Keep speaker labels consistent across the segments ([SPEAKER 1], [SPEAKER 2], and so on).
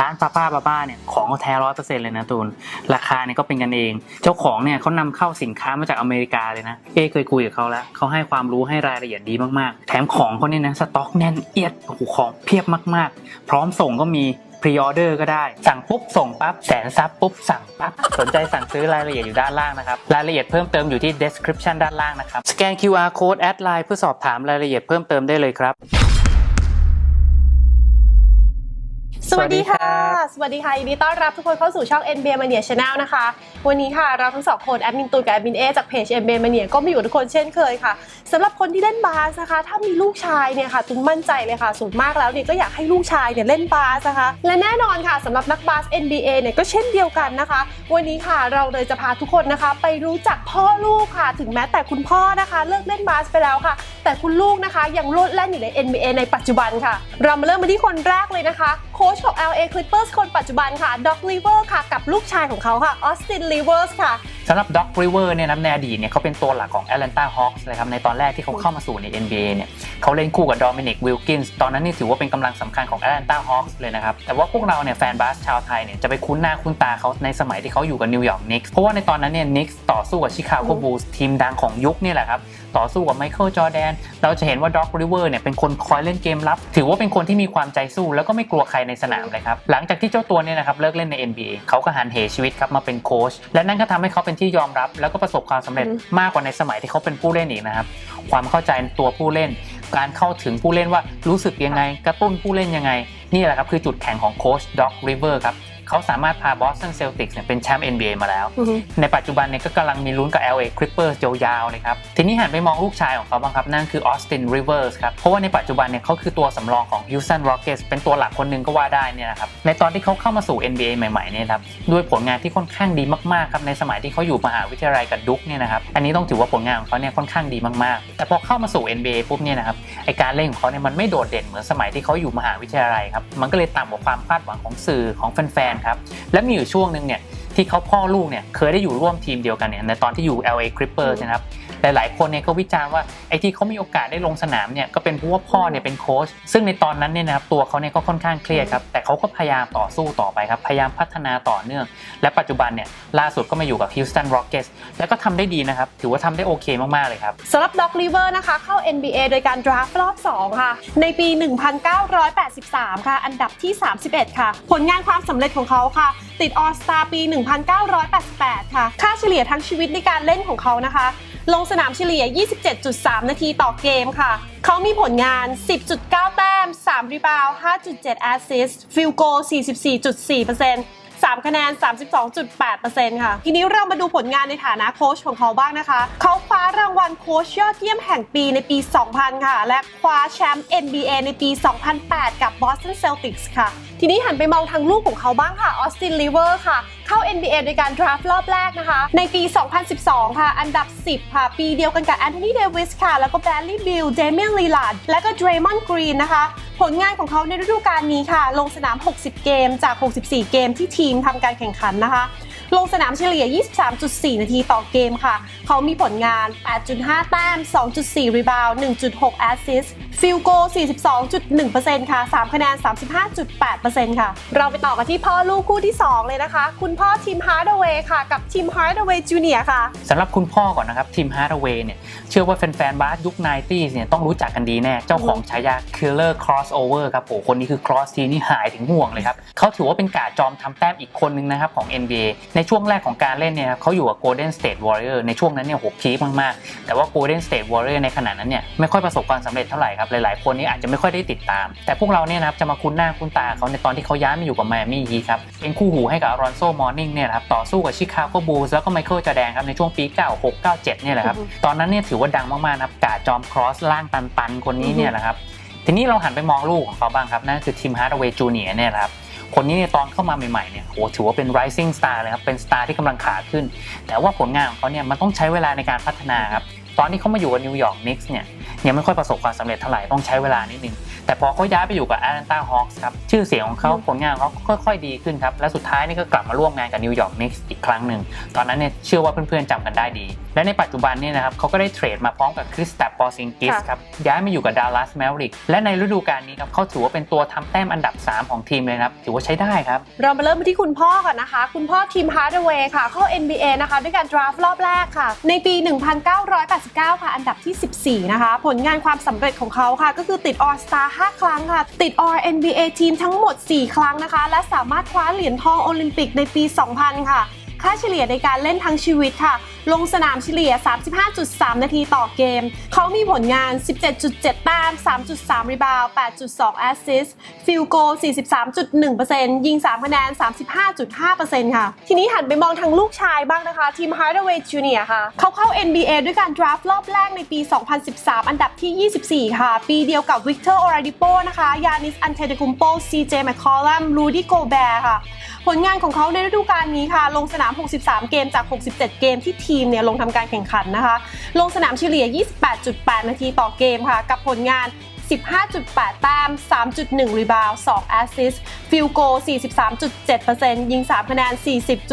[SPEAKER 1] ร้านป้าป้าป้าป้าเนี่ยของเขาแท้ร้อยเปอร์เซ็นต์เลยนะตูน ราคาเนี่ยก็เป็นกันเอง เจ้าของเนี่ยเขานำเข้าสินค้ามาจากอเมริกาเลยนะเอ้เคยคุยกับเขาแล้วเขาให้ความรู้ให้รายละเอียดดีมากๆ แถมของเขาเนี่ยนะสต็อกแน่นเอียดโอ้โหของเพียบมากๆ พร้อมส่งก็มีพรีออเดอร์ก็ได้ สั่งปุ๊บ ส่งปั๊บ แสนซับปุ๊บ สั่งปั๊บ สนใจสั่งซื้อรายละเอียดอยู่ด้านล่างนะครับ รายละเอียดเพิ่มเติมอยู่ที่ description ด้านล่างนะครับ สแกน QR code แอดไลน์เพื่อสอบถามรายละเอียดเพิ่มเติมได้เลยครับ
[SPEAKER 2] สวัสดีค่ะ
[SPEAKER 1] สวัสดีครับ
[SPEAKER 2] สวัสดีค่ะยินดีต้อนรับทุกคนเข้าสู่ช่อง NBA Mania Channel นะคะ วันนี้ค่ะเราทั้งสองคนแอดมินตูนกับแอดมินเอจากเพจ NBA Mania ก็มาอยู่กับทุกคนเช่นเคยค่ะสำหรับคนที่เล่นบาสนะคะ ถ้ามีลูกชายเนี่ยค่ะตุ้มมั่นใจเลยค่ะส่วนมากแล้วเนี่ยก็อยากให้ลูกชายเนี่ยเล่นบาสนะคะและแน่นอนค่ะสำหรับนักบาส NBA เนี่ยก็เช่นเดียวกันนะคะ วันนี้ค่ะเราเลยจะพาทุกคนนะคะ ไปรู้จักพ่อลูกค่ะ ถึงแม้แต่คุณพ่อนะคะ เลิกเล่นบาสไปแล้วค่ะ แต่คุณลูกนะคะยังโลดแล่นอยู่ใน NBA ในปัจจุบันค่ะ เรามาเริ่มมาที่คนแรกเลยนะคะโค้ชของ LA Clippers คนปัจจุบันค่ะ Doc Rivers ค่ะ กับลูกชายของเขาค่ะ Austin Rivers ค่ะ
[SPEAKER 1] สำหรับ Doc River เนี่ยนะในอดีตเนี่ยเขาเป็นตัวหลักของ Atlanta Hawks เลยครับในตอนแรกที่เขาเข้ามาสู่ใน NBA เนี่ยเขาเล่นคู่กับ Dominic Wilkins ตอนนั้นนี่ถือว่าเป็นกำลังสำคัญของ Atlanta Hawks เลยนะครับ แต่ว่าพวกเราเนี่ยแฟนบาสชาวไทยเนี่ยจะไปคุ้นหน้าคุ้นตาเขาในสมัยที่เขาอยู่กับ New York Knicks เพราะว่าในตอนนั้นเนี่ย Knicks ต่อสู้กับ Chicago Bulls ทีมดังของยุคนี่แหละครับ ต่อสู้กับไมเคิลจอร์แดน เราจะเห็นว่าด็อกริเวอร์เนี่ยเป็นคนคอยเล่นเกมรับ ถือว่าเป็นคนที่มีความใจสู้แล้วก็ไม่กลัวใครในสนามเลยครับ หลังจากที่เจ้าตัวเนี่ยนะครับเลิกเล่นใน NBA เขาก็หันเหชีวิตครับมาเป็นโค้ช และนั่นก็ทำให้เขาเป็นที่ยอมรับ แล้วก็ประสบความสำเร็จ
[SPEAKER 2] อืม
[SPEAKER 1] มากกว่าในสมัยที่เขาเป็นผู้เล่นอีกนะครับ ความเข้าใจตัวผู้เล่น การเข้าถึงผู้เล่นว่ารู้สึกยังไง กระตุ้นผู้เล่นยังไง นี่แหละครับคือจุดแข็งของโค้ชด็อกริเวอร์ครับ เขาสามารถพาบอสตันเซลติกส์เนี่ยเป็นแชมป์ NBA มาแล้ว ในปัจจุบันเนี่ยก็กำลังมีลุ้นกับ LA Clippers ยาวๆเลยครับ ทีนี้หันไปมองลูกชายของเขาบ้างครับ นั่นคือ Austin Rivers ครับ เพราะว่าในปัจจุบันเนี่ยเขาคือตัวสำรองของ Houston Rockets เป็นตัวหลักคนหนึ่งก็ว่าได้เนี่ยนะครับ ในตอนที่เขาเข้ามาสู่ NBA ใหม่ๆเนี่ยครับด้วยผลงานที่ค่อนข้างดีมากๆครับในสมัยที่เขาอยู่มหาวิทยาลัยกับดุ๊กเนี่ยนะครับอันนี้ต้องถือว่าผลงานของเขาเนี่ยค่อนข้างดีมากๆ แต่พอเข้ามาสู่ NBA ปุ๊บเนี่ยนะครับไอการเล่นของเขาเนี่ยมันไม่โดดเด่นเหมือนสมัยที่เขาอยู่มหาวิทยาลัยครับมันก็เลยต่ำกว่าความคาดหวังของสื่อของแฟนนครับ และมีอยู่ช่วงหนึ่งเนี่ยที่เขาพ่อลูกเนี่ยเคยได้อยู่ร่วมทีมเดียวกันเนี่ยในตอนที่อยู่ LA Clippers นะครับ หลายๆ คนเนี่ยก็วิจารณ์ว่าไอ้ที่เขามีโอกาสได้ลงสนามเนี่ยก็เป็นเพราะว่าพ่อเนี่ยเป็นโค้ชซึ่งในตอนนั้นเนี่ยนะครับตัวเขาเนี่ยก็ค่อนข้างเครียดครับแต่เขาก็พยายามต่อสู้ต่อไปครับพยายามพัฒนาต่อเนื่อง และปัจจุบันเนี่ยล่าสุดก็มาอยู่กับ Houston Rockets แล้วก็ทำได้ดีนะครับถือว่าทำได้โอเคมากๆเลยครับ
[SPEAKER 2] สำหรับ Doc River นะคะเข้า NBA โดยการ draft รอบ 2 ค่ะ ในปี 1983 ค่ะ อันดับที่ 31 ค่ะ ผลงานความสำเร็จของเขาค่ะ ติด All Star ปี 1988 ค่ะ ค่าเฉลี่ยทั้งชีวิตในการเล่นของเขานะคะ ลงสนามเฉลี่ย 27.3 นาทีต่อเกมค่ะ เขามีผลงาน 10.9 แต้ม 3 รีบาวด์5.7 แอสซิสต์ฟิลโก 44.4% 3 คะแนน 32.8%ค่ะ ทีนี้เรามาดูผลงานในฐานะโค้ชของเขาบ้างนะคะ เขาคว้ารางวัลโค้ชยอดเยี่ยมแห่งปีในปี 2000 ค่ะ และคว้าแชมป์ NBA ในปี 2008 กับ Boston Celtics ค่ะ ทีนี้หันไปมองทางลูกของเขาบ้างค่ะออสตินลิเวอร์ค่ะเข้า NBA โดยการ draft รอบแรกนะคะ ในปี 2012 ค่ะ อันดับ 10 ค่ะ ปีเดียวกันกับแอนโทนีเดวิสค่ะ แล้วก็แบรลีย์บิลเดเมียนลีลาร์ดและก็เดรมอนกรีนนะคะ ผลงานของเขาในฤดูกาลนี้ค่ะ ลงสนาม 60 เกมจาก 64 เกมที่ทีมทำการแข่งขันนะคะ ลงสนามเฉลี่ย 23.4 นาทีต่อเกมค่ะ เขามีผลงาน 8.5 แต้ม 2.4 รีบาวด์1.6 แอสซิสฟิลโก 42.1%ค่ะ 3 คะแนน 35.8%ค่ะ เราไปต่อกันที่พ่อลูกคู่ที่ 2 เลยนะคะ คุณพ่อทีมฮาร์ดเวย์ค่ะ กับทีมฮาร์ดเวย์จูเนียค่ะ
[SPEAKER 1] สำหรับคุณพ่อก่อนนะครับ ทีมฮาร์ดเวย์เนี่ย เชื่อว่าแฟนๆบาสยุค 90s เนี่ยต้องรู้จักกันดีแน่ เจ้าของฉายา Killer Crossover ครับโอ้คนนี้คือ cross ทีนี่หายถึงห่วงเลยครับเขาถือว่าเป็นกาจอมทำแต้มอีกคนนึงนะครับของ NBA ในช่วงแรกของการเล่นเนี่ยครับเขาอยู่กับ Golden State Warrior ในช่วงนั้นเนี่ยโหพีคมากๆ แต่ว่า Golden State Warrior ในขณะนั้นเนี่ยไม่ค่อยประสบความสำเร็จเท่าไหร่ครับหลายๆ คนนี่อาจจะไม่ค่อยได้ติดตาม แต่พวกเราเนี่ยนะครับจะมาคุ้นหน้าคุ้นตาเขาในตอนที่เขาย้ายมาอยู่กับ Miami Heat ครับเป็นคู่หูให้กับ Alonzo Mourning เนี่ยนะครับต่อสู้กับ Chicago Bulls แล้วก็ Michael Jordan ครับในช่วงปี 96 97เนี่ยแหละครับ
[SPEAKER 2] อือฮึ
[SPEAKER 1] ตอนนั้นเนี่ยถือว่าดังมากๆนะครับกาดจอมครอสล่างตันๆคนนี้เนี่ยแหละครับทีนี้เราหันไปมองลูกของเขาบ้างครับนั่นคือทีมฮาร์ดเวย์จูเนียเนี่ยแหละครับคนนี้เนี่ยตอนเข้ามาใหม่ๆเนี่ยโหถือว่าเป็น rising star เลยครับเป็นสตาร์ที่กำลังขาขึ้น แต่ว่าผลงานของเขาเนี่ยมันต้องใช้เวลาในการพัฒนาครับ ตอนที่เขามาอยู่กับนิวยอร์กนิกส์เนี่ยยังไม่ค่อยประสบความสำเร็จเท่าไหร่ต้องใช้เวลานิดนึง แต่พอเขาย้ายไปอยู่กับ Atlanta Hawks ครับชื่อเสียงของเขา
[SPEAKER 2] อืม
[SPEAKER 1] ผลงานของเขาก็ค่อยๆ ดีขึ้นครับและสุดท้ายนี่ก็กลับมาร่วมงานกับนิวยอร์กนิกส์อีกครั้งหนึ่งตอนนั้นเนี่ยเชื่อว่าเพื่อนๆจำกันได้ดี และในปัจจุบันเนี่ยนะครับเขาก็ได้เทรดมาพร้อมกับคริสตัปปอร์ซิงกิส
[SPEAKER 2] ค่ะ
[SPEAKER 1] ครับย้ายมาอยู่กับดัลลัสแมวริกและในฤดูกาลนี้ครับเขาถือว่าเป็นตัวทำแต้มอันดับ 3 ของทีมเลยนะครับถือว่าใช้ได้ครับ
[SPEAKER 2] เรามาเริ่มที่คุณพ่อก่อนนะคะ คุณพ่อทีมฮาร์ดเวย์ค่ะเข้า NBA นะคะด้วยการดราฟรอบแรกค่ะ ในปี 1989 ค่ะ อันดับที่ 14 นะคะ ผลงานความสำเร็จของเขาค่ะ ก็คือติด All Star 5 ครั้งค่ะ ติด All NBA ทีมทั้งหมด 4 ครั้งนะคะ และสามารถคว้าเหรียญทองโอลิมปิกในปี 2000 ค่ะ ค่าเฉลี่ยในการเล่นทั้งชีวิตค่ะ ลงสนามเฉลี่ย 35.3 นาทีต่อเกม เขามีผลงาน 17.7 แต้ม 3.3 รีบาวด์8.2 แอสซิสฟิลโก 43.1%ยิง 3 คะแนน 35.5%ค่ะ ทีนี้หันไปมองทางลูกชายบ้างนะคะ ทีม Hardaway Jr. ค่ะ เขาเข้า NBA ด้วยการดราฟต์รอบแรกในปี 2013 อันดับที่ 24 ค่ะ ปีเดียวกับ Victor Oladipo นะคะยานิสอันเทเดคุมโป CJ McCollum Rudy Gobert ค่ะ ผลงานของเขาในฤดูกาลนี้ค่ะ ลงสนาม63 เกมจาก 67 เกมที่ทีมเนี่ยลงทำการแข่งขันนะคะ ลงสนามเฉลี่ย 28.8 นาทีต่อเกมค่ะ กับผลงาน 15.8 แต้ม 3.1 รีบาวด์2แอสซิสต์ฟิลโก 43.7%ยิง 3 คะแนน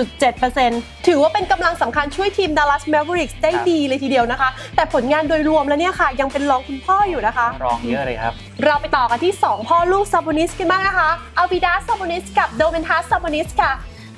[SPEAKER 2] 40.7%ถือว่าเป็นกำลังสำคัญช่วยทีม Dallas Mavericks ได้
[SPEAKER 1] ครับ
[SPEAKER 2] ดีเลยทีเดียวนะคะ แต่ผลงานโดยรวมแล้วเนี่ยค่ะ ยังเป็นรองคุณพ่ออยู่นะคะ
[SPEAKER 1] รองเยอะเลยครับ
[SPEAKER 2] เราไปต่อกันที่ 2 พ่อลูกซาบูนิสกันบ้างนะคะอัลวิดาซาบูนิสกับโดเมนทัสซาบูนิสค่ะ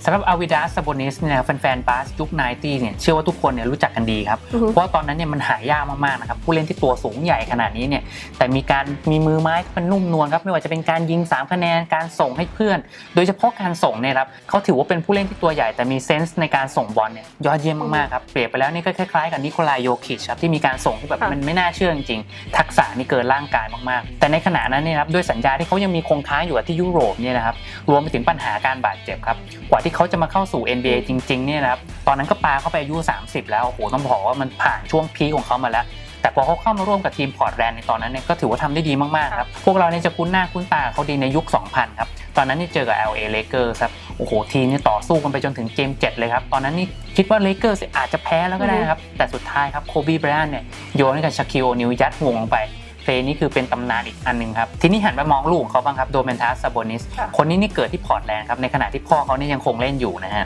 [SPEAKER 1] สำหรับอาวิดาส a บ o นิสเนี่ยแฟนๆบาสยุค90เนี่ยเชื่อว่าทุกคนเนี่ยรู้จักกันดีครับ
[SPEAKER 2] อือฮึ
[SPEAKER 1] เพราะว่าตอนนั้นเนี่ยมันหายากมากๆนะครับผู้เล่นที่ตัวสูงใหญ่ขนาดนี้เนี่ยแต่มีการมีมือไม้ที่มันนุ่มนวลครับไม่ว่าจะเป็นการยิง 3 คะแนนการส่งให้เพื่อน โดยเฉพาะการส่งเนี่ยครับเขาถือว่าเป็นผู้เล่นที่ตัวใหญ่แต่มีเซนส์ในการส่งบอลเนี่ยยอดเยี่ยมมากๆครับเปรียบไปแล้วนี่ก็คล้ายๆกับนิโคลายโยคิชครับที่มีการส่งที่แบบ
[SPEAKER 2] ค่ะ
[SPEAKER 1] มันไม่น่าเชื่อจริงๆทักษะนี่เกินร่างกายมากๆ แต่ในขณะนั้นเนี่ยครับด้วยสัญญาที่เขายังมีคงค้างอยู่กับที่ยุโรปเนี่ยนะครับรวมไปถึงปัญหาการบาดเจ็บครับกว่าที่เขาจะมาเข้าสู่ NBA จริงๆเนี่ยนะครับตอนนั้นก็ปาเข้าไปอายุ 30 แล้วโอ้โหต้องบอกว่ามันผ่านช่วงพีของเขามาแล้ว แต่พอเขาเข้ามาร่วมกับทีมพอร์ตแลนด์ในตอนนั้นเนี่ยก็ถือว่าทำได้ดีมากๆครับ พวกเราเนี่ยจะคุ้นหน้าคุ้นตาเขาดีในยุค 2000 ครับ ตอนนั้นนี่เจอกับ LA Lakers ครับโอ้โหทีมนี่ต่อสู้กันไปจนถึงเกม 7 เลยครับ ตอนนั้นนี่คิดว่า Lakers อาจจะแพ้แล้วก็ได้ครับแต่สุดท้ายครับโคบีไบรอันเนี่ยโยนให้กับชาคิโอนิวยัดห่วงลงไป เพลย์นี้คือเป็นตำนานอีกอันหนึงครับ ทีนี้หันไปมองลูกของเขาบ้างครับโดเมนทัสซาโบนิส
[SPEAKER 2] ค่ะ
[SPEAKER 1] คนนี้นี่เกิดที่พอร์ตแลนด์ครับ ในขณะที่พ่อเขานี่ยังคงเล่นอยู่นะฮะ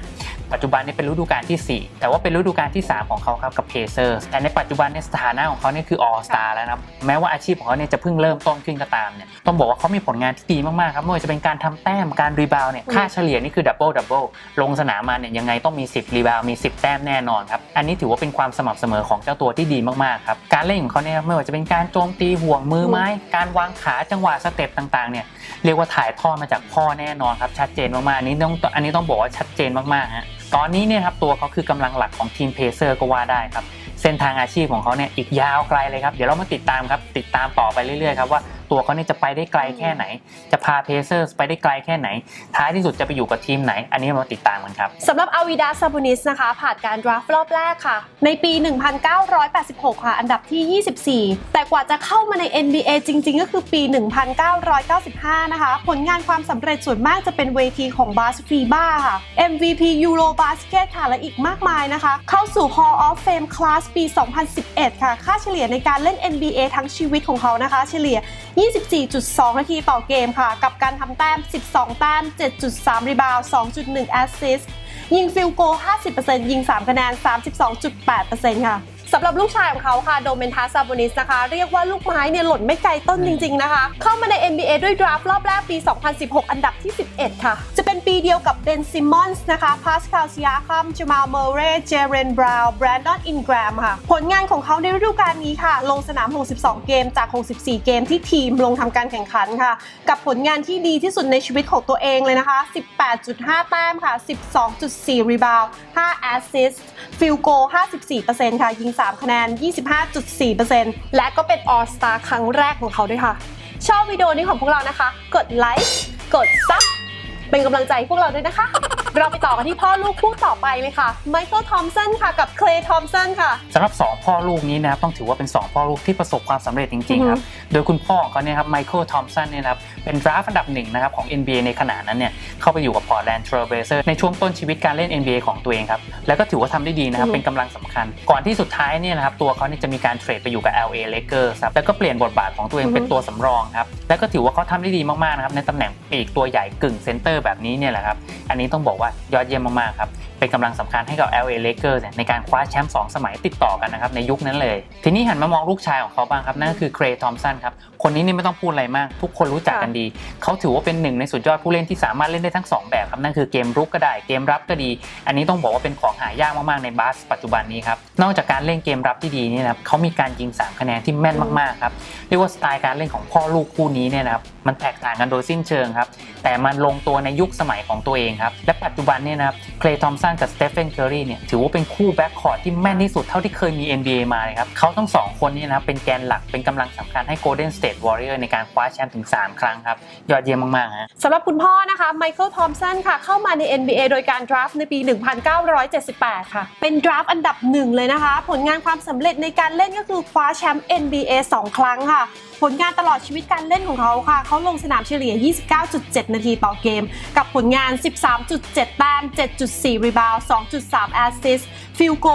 [SPEAKER 1] ปัจจุบันนี่เป็นฤดูกาลที่ 4 แต่ว่าเป็นฤดูกาลที่ 3 ของเขาครับกับเพเซอร์แต่ในปัจจุบันเนี่ยสถานะของเขาเนี่ยคือออสตาแล้วนะครับแม้ว่าอาชีพของเขาเนี่ยจะเพิ่งเริ่มต้นขึ้นก็ตามเนี่ยต้องบอกว่าเขามีผลงานที่ดีมากๆครับไม่ว่าจะเป็นการทำแต้มการรีบาวเนี่ยค่าเฉลี่ยนี่คือดับเบิลดับเบิลลงสนามมาเนี่ยยังไงต้องมี 10 รีบาวมี 10 แต้มแน่นอนครับอันนี้ถือว่าเป็นความสม่ำเสมอของเจ้าตัวที่ดีมากๆครับการเล่นของเขาเนี่ยไม่ว่าจะเป็นการโจมตีห่วงมือไม้ การวางขาจังหวะสเต็ปต่างๆเนี่ยเรียกว่าถ่ายทอดมาจากพ่อแน่นอนครับชัดเจนมากๆอันนี้ต้องอันนี้ต้องบอกว่าชัดเจนมากๆฮะ ตอนนี้เนี่ยครับตัวเขาคือกำลังหลักของทีมเพเซอร์ก็ว่าได้ครับ เส้นทางอาชีพของเขาเนี่ยอีกยาวไกลเลยครับ เดี๋ยวเรามาติดตามครับ ติดตามต่อไปเรื่อยๆครับว่า ตัวเขาเนี่ยจะไปได้ไกลแค่ไหน จะพาเพเซอร์ไปได้ไกลแค่ไหน ท้ายที่สุดจะไปอยู่กับทีมไหน อันนี้มาติดตามกันครับ
[SPEAKER 2] สำหรับอาวิดาซาบูนิสนะคะผ่านการดราฟต์รอบแรกค่ะ ในปี 1986 ค่ะ อันดับที่ 24 แต่กว่าจะเข้ามาใน NBA จริง ๆ ก็คือปี 1995 นะคะ ผลงานความสำเร็จส่วนมากจะเป็นเวทีของบาสฟีบ้าค่ะ MVP Euro Basket ค่ะและอีกมากมายนะคะ เข้าสู่ Hall of Fame Class ปี 2011 ค่ะ ค่าเฉลี่ยในการเล่น NBA ทั้งชีวิตของเขานะคะ เฉลี่ย 24.2 นาทีต่อเกมค่ะ กับการทำแต้ม 12 แต้ม 7.3 รีบาว 2.1 แอสซิสต์ยิงฟิลโก 50%ยิง 3 คะแนน 32.8%ค่ะ สำหรับลูกชายของเขาค่ะโดเมนทัสซาบูนิสนะคะ เรียกว่าลูกไม้เนี่ยหล่นไม่ไกลต้นจริง ๆนะคะ เข้ามาใน NBA ด้วยดราฟต์รอบแรกปี 2016 อันดับที่ 11 ค่ะ จะเป็นปีเดียวกับเบนซิมมอนส์นะคะพาสคาลซิยาคัมจมาลเมเรเจเรนบราวน์แบรนดอนอินแกรมค่ะ ผลงานของเขาในฤดูกาลนี้ค่ะ ลงสนาม 62 เกมจาก 64 เกมที่ทีมลงทำการแข่งขันค่ะ กับผลงานที่ดีที่สุดในชีวิตของตัวเองเลยนะคะ 18.5 แต้มค่ะ 12.4 รีบาวด์5แอสซิสต์ฟิลโก 54%ค่ะยิง3คะแนน 25.4%และก็เป็นออสตาครั้งแรกของเขาด้วยค่ะ ชอบวิดีโอนี้ของพวกเรานะคะ กดไลค์ กดซับ เป็นกำลังใจให้พวกเราด้วยนะคะ เราไปต่อกันที่พ่อลูกคู่ต่อไปเลยค่ะไมเคิลทอมสันค่ะกับเคลย์ทอมสันค่ะ
[SPEAKER 1] สำหรับ 2 พ่อลูกนี้นะครับต้องถือว่าเป็น 2 พ่อลูกที่ประสบความสำเร็จจริงๆครับโดยคุณพ่อของเขาเนี่ยครับไมเคิลทอมสันเนี่ยนะครับเป็นดราฟต์อันดับหนึ่งนะครับของ NBA ในขณะนั้นเนี่ยเข้าไปอยู่กับพอร์ตแลนด์เทรลเบเซอร์ในช่วงต้นชีวิตการเล่น NBA ของตัวเองครับแล้วก็ถือว่าทำได้ดีนะครับ
[SPEAKER 2] อืม
[SPEAKER 1] เป็นกำลังสำคัญ ก่อนที่สุดท้ายเนี่ยนะครับตัวเขาเนี่ยจะมีการเทรดไปอยู่กับ LA Lakers ครับแล้วก็เปลี่ยนบทบาทของตัวเองเป็นตัวสำรองครับแล้วก็ถือว่าเขาทำได้ดีมากๆนะครับในตำแหน่งปีกตัวใหญ่กึ่งเซนเตอร์แบบนี้เนี่ยแหละครับอันนี้ต้องบอกว่ายอดเยี่ยมมากๆครับ กกำลังสำคัญให้กับ LA Lakers เนี่ยในการคว้าแชมป์2สมัยติดต่อกันนะครับในยุคนั้นเลย ทีนี้หันมามองลูกชายของเขาบ้างครับนั่นก็คือเครย์ทอมสันครับคนนี้นี่ไม่ต้องพูดอะไรมาก ทุกคนรู้จักกันดี เขาถือว่าเป็นหนึ่งในสุดยอดผู้เล่นที่สามารถเล่นได้ทั้ง 2 แบบครับนั่นคือเกมรุกก็ได้เกมรับก็ดี อันนี้ต้องบอกว่าเป็นของหายากมากๆในบาสปัจจุบันนี้ครับนอกจากการเล่นเกมรับที่ดีเนี่ยนะครับเขามีการยิงสามคะแนนที่แม่นมากๆครับเรียกว่าสไตล์การเล่นของพ่อลูกคู่นี้เนี่ยนะครับมันแตกต่างกันโดยสิ้นเชิงครับแต่มันลงตัวในยุคสมัยของตัวเองครับและปัจจุบันเนี่ยนะครับเคลย์ทอมสันกับสเตฟ h นเคอรี่เนี่ยถือว่าเป็นคู่แบ็คคอร์ดที่แม่นที่สุดเท่าที่เคยมี NBA มาเลยครับเขาทั้งสองคนนี่นะครับเป็นแกนหลักเป็นกำลังสำคัญให้ Golden State Warrior ในการคว้าแชมป์ถึง 3 ครั้งครับ ยอดเยี่ยมมากๆฮะ
[SPEAKER 2] สำหรับคุณพ่อนะคะไมเคิลทอมสันค่ะเข้ามาใน NBA โดยการดราฟต์ในปี 1978 ค่ะ เป็นดราฟต์อันดับหนึ่งเลยนะคะ ผลงานความสำเร็จในการเล่นก็คือคว้าแชมป์ NBA 2 ครั้งค่ะ ผลงานตลอดชีวิตการเล่นของเขาค่ะ เขาลงสนามเฉลี่ย 29.7 นาทีต่อเกม กับผลงาน 13.7 แต้ม 7.4 รีบาว 2.3 แอสซิสฟิลโก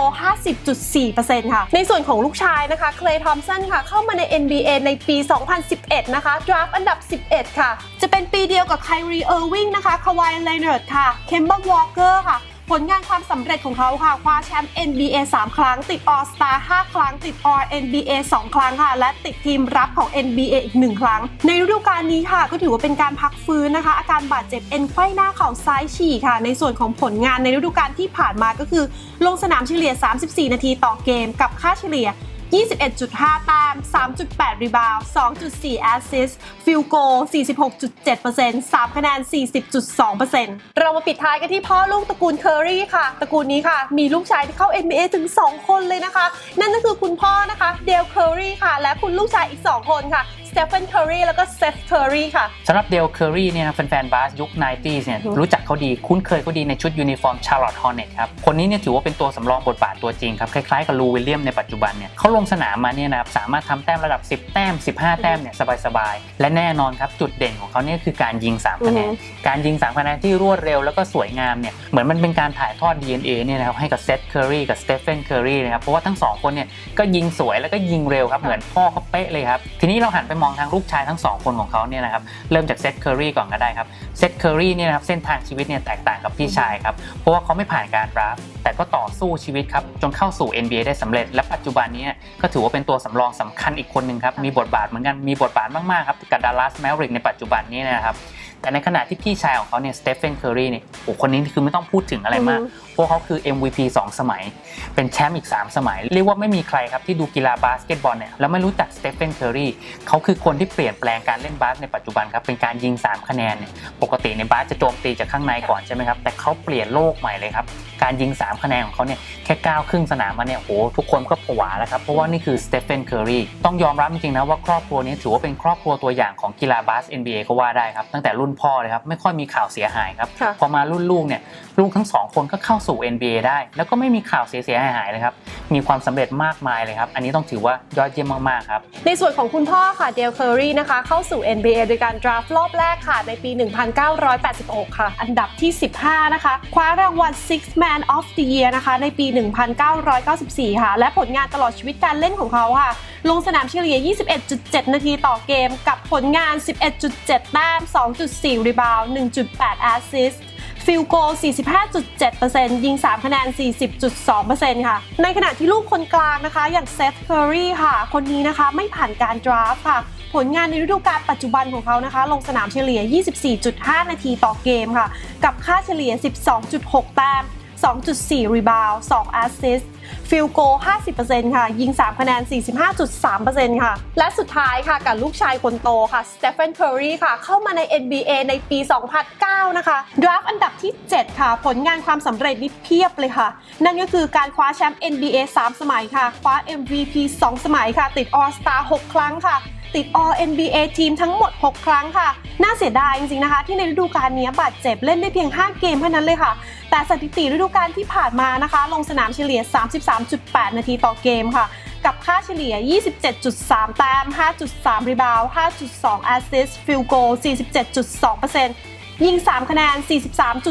[SPEAKER 2] 50.4%ค่ะ ในส่วนของลูกชายนะคะ เคลย์ทอมสันค่ะ เข้ามาใน NBA ในปี 2011 นะคะ ดราฟต์อันดับ 11 ค่ะ จะเป็นปีเดียวกับไคลรีเออร์วิงนะคะ คาวายเลเนอร์ดค่ะ เคมเบอร์วอลเกอร์ค่ะ ผลงานความสำเร็จของเขาค่ะ คว้าแชมป์ NBA 3 ครั้ง ติดออสตาร์5ครั้ง ติดออ l NBA 2 ครั้งค่ะ และติดทีมรับของ NBA อีก 1 ครั้ง ในฤดูกาลนี้ค่ะ ก็ถือว่าเป็นการพักฟื้นนะคะ อาการบาดเจ็บเอ็นไขว้หน้าเข่าซ้ายฉีกค่ะ ในส่วนของผลงานในฤดูกาลที่ผ่านมาก็คือ ลงสนามเฉลี่ย 34 นาทีต่อเกมกับค่าเฉลี่ย 21.5 แต้ม 3.8 รีบาว2.4 แอสซิสฟิลโก 46.7% 3 คะแนน 40.2%เรามาปิดท้ายกันที่พ่อลูกตระกูลเคอรี่ค่ะ ตระกูลนี้ค่ะ มีลูกชายที่เข้า NBA ถึง 2 คนเลยนะคะ นั่นก็คือคุณพ่อนะคะ เดลเคอรี่ค่ะ และคุณลูกชายอีก 2 คนค่ะ สเตฟ a n นเคอรี่แล้วก็เซฟเคอรี่ค่ะ
[SPEAKER 1] สำหรับเดลเคอรี่เนี่ยนะแฟนๆบาสยุค 90s เนี่ย
[SPEAKER 2] อืม
[SPEAKER 1] รู้จักเขาดีคุ้นเคยเขาดีในชุดยูนิฟอร์มชาร์ลอตฮอร์เน็ตครับ คนนี้เนี่ยถือว่าเป็นตัวสำรองบทบาทตัวจริงครับ คล้ายๆกับลูวิลเลียมในปัจจุบันเนี่ยเขาลงสนามมาเนี่ยนะครับสามารถทำแต้มระดับ 10 แต้ม 15 แต้มเนี่ยสบายๆ และแน่นอนครับจุดเด่นของเขาเนี่ยคือการยิง3คะแนนการยิง3คะแนนที่รวดเร็วแล้วก็สวยงามเนี่ยเหมือนมันเป็นการถ่ายทอด DNA เนี่ยนะครับให้กับเซธเคอรี่กับสเตฟ h นเคอรี่นะครับเพราะว่าทั้งสองคนเนี่ยก็ยิงสวยแล้วก็ยิงเร็วครับเหมือนพ่อเขาเป๊ะเลยครับทีนี้เราหันไปมองทางลูกชายทั้งสองคนของเขาเนี่ยนะครับเริ่มจากเซธเคอรี่ก่อนก็ได้ครับเซธเคอรี่เนี่ยนะครับเส้นทางชีวิตเนี่ยแตกต่างกับพี่ชายครับเพราะว่าเขาไม่ผ่านการราฟต์แต่ก็ต่อสู้ชีวิตครับจนเข้าสู่ NBA ได้สำเร็จ และปัจจุบันนี้ก็ถือว่าเป็นตัวสำรองสำคัญอีกคนหนึ่งครับมีบทบาทเหมือนกันมีบทบาทมากๆครับกับดัลลัสแมริกในปัจจุบันนี้นะครับแต่ในขณะที่พี่ชายของเขาเนี่ยสเตฟ h นเคอรี่เนี่ยโอ้คนนี้คือไม่ต้องพูดถึงอะไรมาก
[SPEAKER 2] อือฮึ
[SPEAKER 1] เพราะเขาคือ MVP 2 สมัย เป็นแชมป์อีก 3 สมัย เรียกว่าไม่มีใครครับที่ดูกีฬาบาสเกตบอลเนี่ยแล้วไม่รู้จักสเตฟ h นเคอรี่เขาคือคนที่เปลี่ยนแปลงการเล่นบาสในปัจจุบันครับเป็นการยิง 3 คะแนนเนี่ยปกติในบาสจะโจมตีจากข้างในก่อนใช่ไหมครับแต่เขาเปลี่ยนโลกใหม่เลยครับการยิง 3 คะแนนของเขาเนี่ยแค่ก้าวครึ่งสนามมาเนี่ยโอ้ทุกคนก็ผวาแล้วครับเพราะว่านี่คือสเตฟ h นเคอรี่ต้องยอมรับจริงๆนะว่าครอบครัวนี้ถือว่าเป็นครอบครัวตัวอย่างของกีฬาบาส NBA ก็ว่าได้ครับตั้งแต่รุ่นพ่อเลยครับไม่ค่อยมีข่าวเสียหายครับ
[SPEAKER 2] ค่ะ
[SPEAKER 1] พอมารุ่นลูกเนี่ยลูกทั้งสองคนก็เข้าสู่ NBA ได้ แล้วก็ไม่มีข่าวเสียหายๆเลยครับ มีความสำเร็จมากมายเลยครับ อันนี้ต้องถือว่ายอดเยี่ยมมากๆครับ
[SPEAKER 2] ในส่วนของคุณพ่อค่ะเดลเคอรี่นะคะ เข้าสู่ NBA โดยการดราฟต์รอบแรกค่ะ ในปี 1986 ค่ะ อันดับที่ 15 นะคะ คว้ารางวัล Six Man of the Year นะคะ ในปี 1994 ค่ะ และผลงานตลอดชีวิตการเล่นของเขาค่ะ ลงสนามเฉลี่ย 21.7 นาทีต่อเกม กับผลงาน 11.7 แต้ม 2.4 รีบาวด์1.8 แอสซิสต์ ฟิลโก45.7%ยิง 3 คะแนน 40.2%ค่ะ ในขณะที่ลูกคนกลางนะคะ อย่างเซธเคอรี่ค่ะ คนนี้นะคะไม่ผ่านการดราฟต์ค่ะ ผลงานในฤดูกาลปัจจุบันของเขานะคะ ลงสนามเฉลี่ย 24.5 นาทีต่อเกมค่ะ กับค่าเฉลี่ย 12.6 แต้ม 2.4 รีบาว2แอสซิสต์ฟิลโก 50%ค่ะ ยิง 3 คะแนน 45.3%ค่ะ และสุดท้ายค่ะ กับลูกชายคนโตค่ะสเตฟ h นเคอรีค่ะ เข้ามาใน NBA ในปี 2009 นะคะดราฟอันดับที่ 7 ค่ะ ผลงานความสำเร็จนี่เพียบเลยค่ะ นั่นก็คือการคว้าแชมป์ NBA 3 สมัยค่ะ คว้า MVP 2 สมัยค่ะ ติด All Star 6ครั้งค่ะ ติด All NBA ทีมทั้งหมด 6 ครั้งค่ะ น่าเสียดายจริงๆนะคะ ที่ในฤดูกาลนี้บาดเจ็บเล่นได้เพียง 5 เกมเท่านั้นเลยค่ะ แต่สถิติฤดูกาลที่ผ่านมานะคะ ลงสนามเฉลี่ย 33.8 นาทีต่อเกมค่ะ กับค่าเฉลี่ย 27.3 แต้ม 5.3 รีบาวด์5.2 แอสซิสต์ฟิลโก47.2% ยิง 3 คะแนน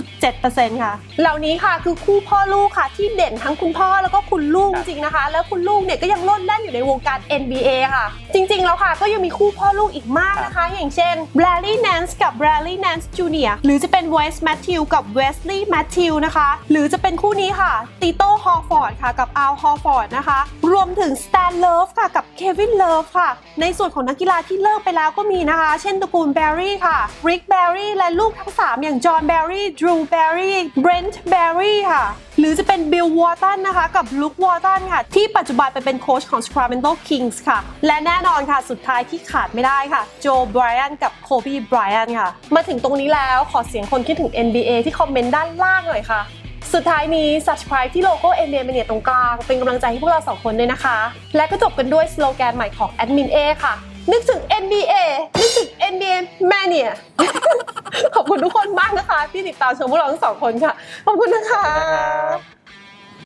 [SPEAKER 2] 43.7%ค่ะ เหล่านี้ค่ะคือคู่พ่อลูกค่ะ ที่เด่นทั้งคุณพ่อแล้วก็คุณลูก
[SPEAKER 1] ครั
[SPEAKER 2] จ
[SPEAKER 1] บ
[SPEAKER 2] ริงๆนะคะ แล้วคุณลูกเนี่ยก็ยังโลดแล่นอยู่ในวงการ NBA ค่ะ จริง ๆ แล้วค่ะก็ยังมีคู่พ่อลูกอีกมากนะคะ อย่างเช่น Bradley Nance กับ Bradley Nance Jr. หรือจะเป็น Wes Matthew กับ Wesley Matthew นะคะ หรือจะเป็นคู่นี้ค่ะ Tito Horford ค่ะกับ Al Horford นะคะ รวมถึง Stan Love ค่ะกับ Kevin Love ค่ะ ในส่วนของนักกีฬาที่เลิกไปแล้วก็มีนะคะ เช่นตระกูล Barry ค่ะ Rick Barry และลูกทั้ง 3 อย่าง John Barry Drew Barry Brent Barry ค่ะ หรือจะเป็น Bill Walton นะคะ กับ Luke Walton ค่ะ ที่ปัจจุบันไปเป็นโค้ชของ Sacramento Kings ค่ะ และแน่นอนค่ะสุดท้ายที่ขาดไม่ได้ค่ะ Joe Bryant กับ Kobe Bryant ค่ะ มาถึงตรงนี้แล้วขอเสียงคนคิดถึง NBA ที่คอมเมนต์ด้านล่างหน่อยค่ะสุดท้ายนี้ subscribe ที่โลโก้ NBA Mania ตรงกลาง เป็นกำลังใจให้พวกเราสองคนด้วยนะคะ และก็จบกันด้วยสโลแกนใหม่ของ Admin A ค่ะ นึกถึง NBA นึกถึง NBA Mania ขอบคุณทุกคนมากนะคะ ที่ติดตามชมพวกเราทั้งสองคนค่ะ ขอบคุณนะคะ